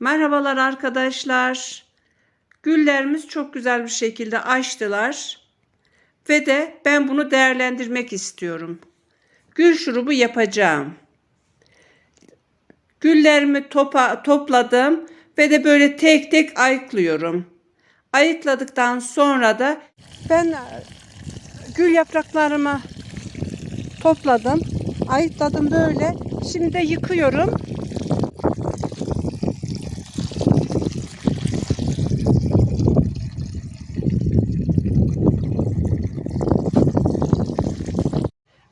Merhabalar arkadaşlar. Güllerimiz çok güzel bir şekilde açtılar. Ve de ben bunu değerlendirmek istiyorum. Gül şurubu yapacağım. Güllerimi topa, topladım ve de böyle tek tek ayıklıyorum. Ayıkladıktan sonra da ben e, gül yapraklarımı topladım. Ayıkladım böyle. Şimdi de yıkıyorum.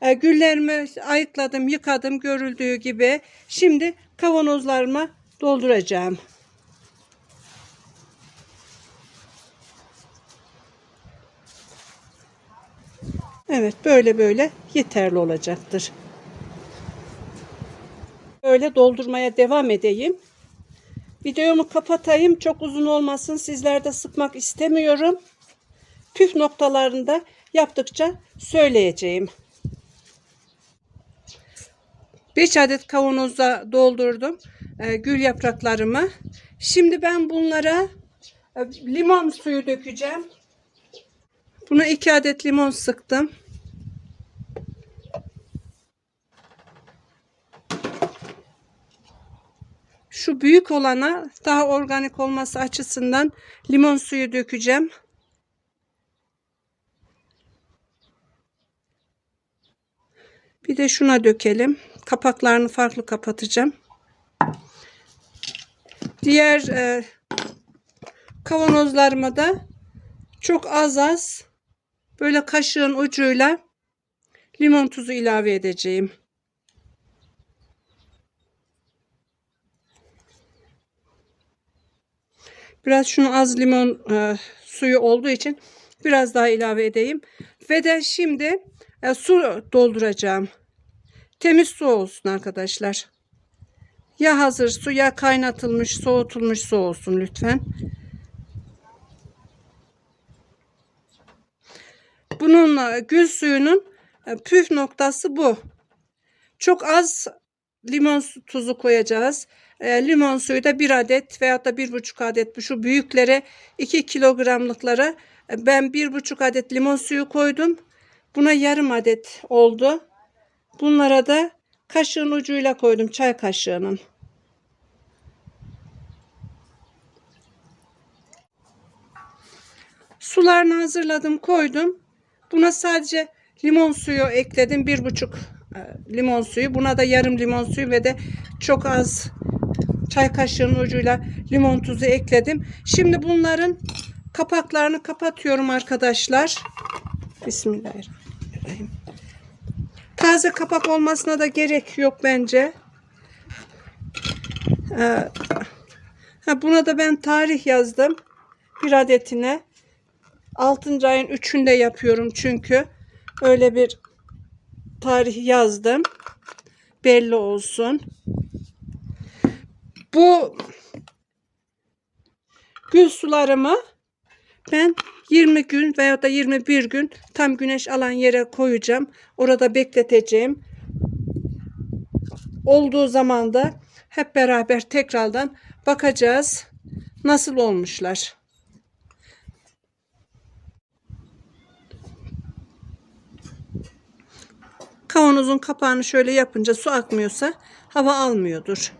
E, Güllerimi ayıkladım, yıkadım görüldüğü gibi. Şimdi kavanozlarıma dolduracağım. Evet, böyle böyle yeterli olacaktır. Böyle doldurmaya devam edeyim. Videomu kapatayım. Çok uzun olmasın. Sizlerde sıkmak istemiyorum. Püf noktalarında yaptıkça söyleyeceğim. 5 adet kavanoza doldurdum e, gül yapraklarımı. Şimdi ben bunlara e, limon suyu dökeceğim. Buna 2 adet limon sıktım. Şu büyük olana daha organik olması açısından limon suyu dökeceğim. Bir de şuna dökelim. Kapaklarını farklı kapatacağım. Diğer e, kavanozlarıma da çok az az böyle kaşığın ucuyla limon tuzu ilave edeceğim. Biraz şunu az limon e, suyu olduğu için biraz daha ilave edeyim. Ve de şimdi e, su dolduracağım. Temiz su olsun arkadaşlar. Ya hazır su ya kaynatılmış, soğutulmuş su olsun lütfen. Bunun e, gül suyunun e, püf noktası bu. Çok az limon tuzu koyacağız. E, limon suyu da bir adet veya da bir buçuk adet şu büyüklere 2 kilogramlıklara e, ben bir buçuk adet limon suyu koydum. Buna yarım adet oldu. Bunlara da kaşığın ucuyla koydum çay kaşığının. Sularını hazırladım koydum. Buna sadece limon suyu ekledim. Bir buçuk e, limon suyu. Buna da yarım limon suyu ve de çok az çay kaşığının ucuyla limon tuzu ekledim. Şimdi bunların kapaklarını kapatıyorum arkadaşlar. Bismillahirrahmanirrahim. Taze kapak olmasına da gerek yok bence. Ee, buna da ben tarih yazdım. Bir adetine. 6. ayın 3'ünde yapıyorum çünkü. Öyle bir tarih yazdım. Belli olsun. Bu gül sularımı ben 20 gün veya da 21 gün tam güneş alan yere koyacağım. Orada bekleteceğim. Olduğu zaman da hep beraber tekrardan bakacağız nasıl olmuşlar. Kavanozun kapağını şöyle yapınca su akmıyorsa hava almıyordur.